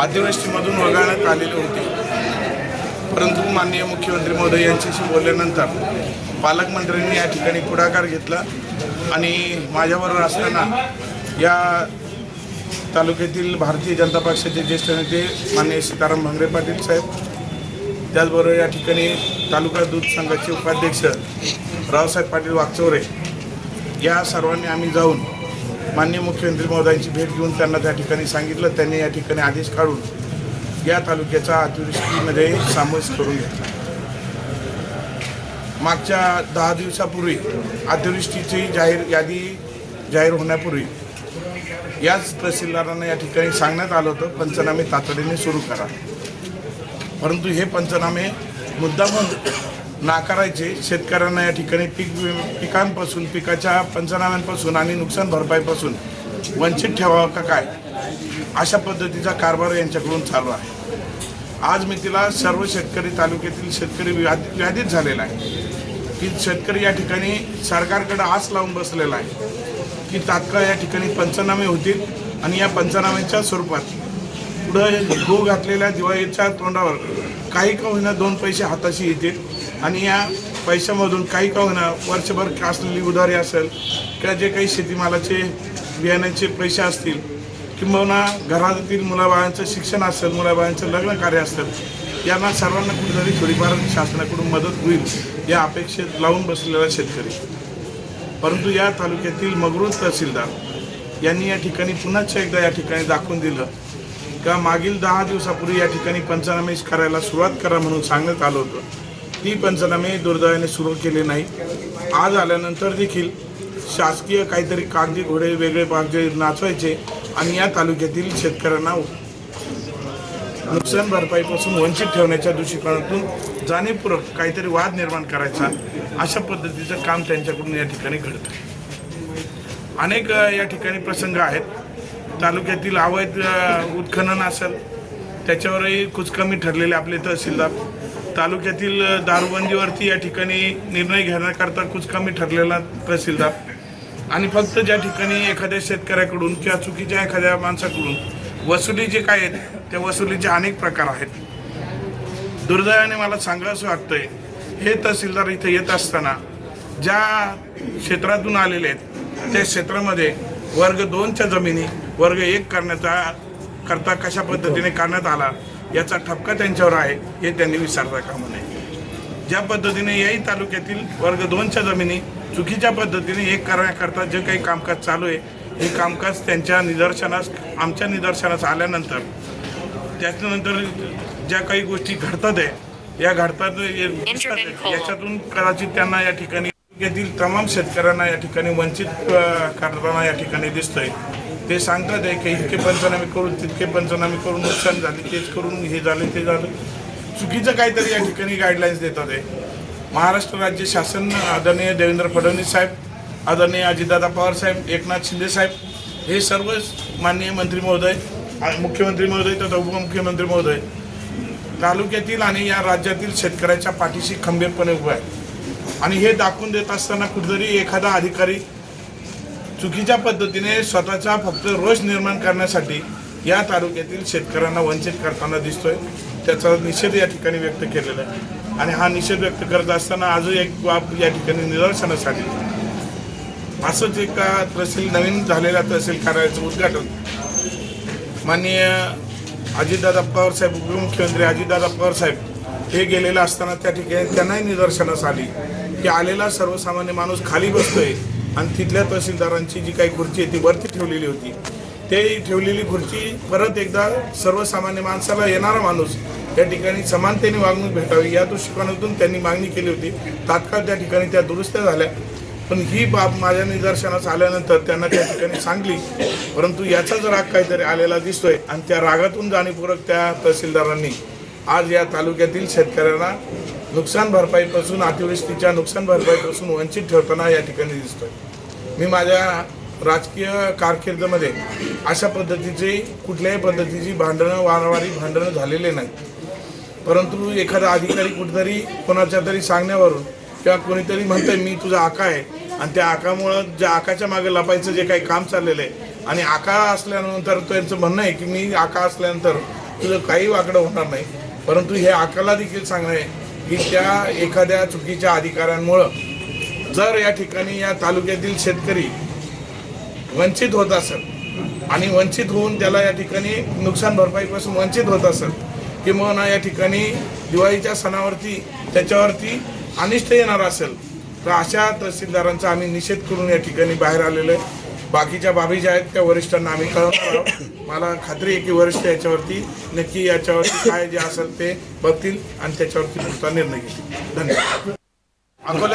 अतिवृष्टीमधून वगळण्यात आलेले होते. परंतु माननीय मुख्यमंत्री महोदय यांच्याशी बोलल्यानंतर पालकमंत्र्यांनी या ठिकाणी पुढाकार घेतला आणि माझ्याबरोबर असताना या तालुक्यातील भारतीय जनता पक्षाचे ज्येष्ठ नेते माननीय सीताराम भांगरे पाटील साहेब त्याचबरोबर या ठिकाणी तालुका दूध संघाचे उपाध्यक्ष रावसाहेब पाटील वागचौरे या सर्वांनी आम्ही जाऊन माननीय मुख्यमंत्री महोदयांची भेट घेऊन त्यांना त्या ठिकाणी सांगितलं. त्यांनी या ठिकाणी आदेश काढून या तालुक्याचा अतिवृष्टीमध्ये सामोस करून घेतला. मागच्या दहा दिवसापूर्वी अतिवृष्टीची जाहीर यादी जाहीर होण्यापूर्वी याच तहसीलदारांना या ठिकाणी सांगण्यात आलं होतं पंचनामे तातडीने सुरू करा. परंतु हे पंचनामे मुद्दामून नाकारायचे. शेतकऱ्यांना या ठिकाणी पीक पिकांपासून पिकाच्या पंचनाम्यांपासून आणि नुकसान भरपाईपासून वंचित ठेवावं का काय? अशा पद्धतीचा कारभार यांच्याकडून चालू आहे. आज मी तिला सर्व शेतकरी तालुक्यातील शेतकरी व्याधी व्याधित झालेला आहे. की शेतकरी या ठिकाणी सरकारकडे आस लावून बसलेला आहे की तात्काळ या ठिकाणी पंचनामे होतील आणि या पंचनाम्याच्या स्वरूपात पुढं गो घातलेल्या दिवाळीच्या तोंडावर काही का होईना दोन पैसे हाताशी येतील. आणि या पैशामधून काही का होईना वर्षभर असलेली उधारी असेल किंवा जे काही शेतीमालाचे बियाण्याचे पैसे असतील किंबहुना घरातील मुलाबाळांचं शिक्षण असेल मुलाबाळांचं लग्न कार्य असेल यांना सर्वांना कुठेतरी थोडीफार शासनाकडून मदत होईल या अपेक्षेत लावून बसलेला शेतकरी. परंतु या तालुक्यातील मगरूर तहसीलदार यांनी या ठिकाणी पुन्हाच एकदा या ठिकाणी दाखवून दिलं का मागील दहा दिवसापूर्वी या ठिकाणी पंचनामे करायला सुरुवात करा म्हणून सांगण्यात आलं होतं. ती पंचनामे दुर्दैवाने सुरू केले नाही. आज आल्यानंतर देखील शासकीय काहीतरी कागदी घोडे वेगळे बागजे नाचवायचे आणि या तालुक्यातील शेतकऱ्यांना नुकसान भरपाईपासून वंचित ठेवण्याच्या दृष्टिकोनातून जाणीवपूर्वक काहीतरी वाद निर्माण करायचा अशा पद्धतीचं काम त्यांच्याकडून या ठिकाणी घडतं. अनेक या ठिकाणी प्रसंग आहेत. तालुक्यातील अवैध उत्खनन असेल त्याच्यावरही कुचकमी ठरलेले आपले तहसीलदार तालुक्यातील दारूबंदीवरती या ठिकाणी निर्णय घेण्याकरता कुचकमी ठरलेला तहसीलदार. आणि फक्त ज्या ठिकाणी एखाद्या शेतकऱ्याकडून किंवा चुकीच्या एखाद्या माणसाकडून वसुली जे काय आहेत त्या वसुलीचे अनेक प्रकार आहेत. दुर्दैवाने मला सांगावंसं वाटतंय हे तहसीलदार इथे येत असताना ज्या क्षेत्रातून आलेले आहेत त्या क्षेत्रामध्ये वर्ग दोनच्या जमिनी वर्ग एक करण्याचा करता कशा पद्धतीने करण्यात आला याचा ठपका त्यांच्यावर आहे हे त्यांनी विसरता कामा नये. ज्या पद्धतीने याही तालुक्यातील वर्ग दोनच्या जमिनी चुकीच्या पद्धतीने एक करण्याकरता जे काही कामकाज चालू आहे हे कामकाज त्यांच्या निदर्शनास आमच्या निदर्शनास आल्यानंतर त्याच्यानंतर ज्या काही गोष्टी घडतात आहे या घडतात याच्यातून कदाचित त्यांना या ठिकाणी तमाम शेतकऱ्यांना या ठिकाणी वंचित करताना या ठिकाणी दिसतंय. ते सांगतात आहे की इतके पंचनामे करून तितके पंचनामे करून नुकसान झाले तेच करून हे झाले ते झालं. चुकीचं काहीतरी या ठिकाणी गाईडलाईन्स देतात आहे. महाराष्ट्र राज्य शासन आदरणीय देवेंद्र फडणवीस साहेब आदरणीय अजितदादा पवार साहेब एकनाथ शिंदे साहेब हे सर्व माननीय मंत्री महोदय मुख्यमंत्री महोदय तथा उपमुख्यमंत्री महोदय तालुक्यातील आणि या राज्यातील शेतकऱ्याच्या पाठीशी खंबीरपणे उभं आहे. आणि हे दाखवून देत असताना कुठेतरी एखादा अधिकारी चुकीच्या पद्धतीने स्वतःचा फक्त रोष निर्माण करण्यासाठी या तालुक्यातील शेतकऱ्यांना वंचित करताना दिसतोय. त्याचा निषेध या ठिकाणी व्यक्त केलेला आहे. आणि हा निषेध व्यक्त करत असताना अजून एक बाब या ठिकाणी निदर्शनासाठी. असंच एका तहसील नवीन झालेल्या तहसील कार्यालयाचं उद्घाटन. माननीय अजितदादा पवार साहेब उपमुख्यमंत्री अजितदादा पवार साहेब हे गेलेलं असताना त्या ठिकाणी त्यांनाही निदर्शनास आली. की आलेला सर्वसामान्य माणूस खाली बसतोय. आणि तिथल्या तहसीलदारांची जी काही खुर्ची आहे ती वरती ठेवलेली होती. ते ठेवलेली खुर्ची परत एकदा सर्वसामान्य माणसाला येणारा माणूस त्या ठिकाणी समानतेने वागणूक भेटावी या दृष्टिकोनातून त्यांनी मागणी केली होती. तात्काळ त्या ठिकाणी त्या दुरुस्त्या झाल्या. पण ही बाब माझ्या निदर्शनास आल्यानंतर त्यांना त्या ठिकाणी सांगली. परंतु याचाच राग काहीतरी आलेला दिसतोय आणि त्या रागातून जाणीवपूर्वक त्या तहसीलदारांनी आज या तालुक्यातील शेतकऱ्यांना नुकसान भरपाईपासून अतिवृष्टीच्या नुकसान भरपाईपासून वंचित ठेवताना या ठिकाणी दिसतोय. मी माझ्या राजकीय कारकिर्दीमध्ये अशा पद्धतीचे कुठल्याही पद्धतीची भांडणं वारंवारी भांडणं झालेले नाही. परंतु एखादा अधिकारी कुठेतरी कोणाच्या तरी सांगण्यावरून किंवा कोणीतरी म्हणतंय मी तुझा आका आहे. आणि त्या आकामुळं ज्या आकाच्या मागे लपायचं जे काही काम चाललेलं आहे आणि आका असल्यानंतर त्यांचं म्हणणं आहे की मी आका असल्यानंतर तुझं काही वाकडं होणार नाही. परंतु हे अकाला देखील सांगणं आहे की त्या एखाद्या चुकीच्या अधिकाऱ्यांमुळं जर या ठिकाणी या तालुक्यातील शेतकरी वंचित होत असेल आणि वंचित होऊन त्याला या ठिकाणी नुकसान भरपाईपासून वंचित होत असेल किंवा या ठिकाणी दिवाळीच्या सणावरती त्याच्यावरती अनिष्ट येणार असेल तर अशा तहसीलदारांचा आम्ही निषेध करून या ठिकाणी बाहेर आलेलो आहे. बाकीच्या बाबी ज्या आहेत त्या वरिष्ठांना आम्ही कळवणार आहोत. मला खात्री आहे की वरिष्ठ याच्यावरती नक्की याच्यावरती काय जे असेल ते बघतील आणि त्याच्यावरती पुढचा निर्णय घेतील. धन्यवाद. अकोला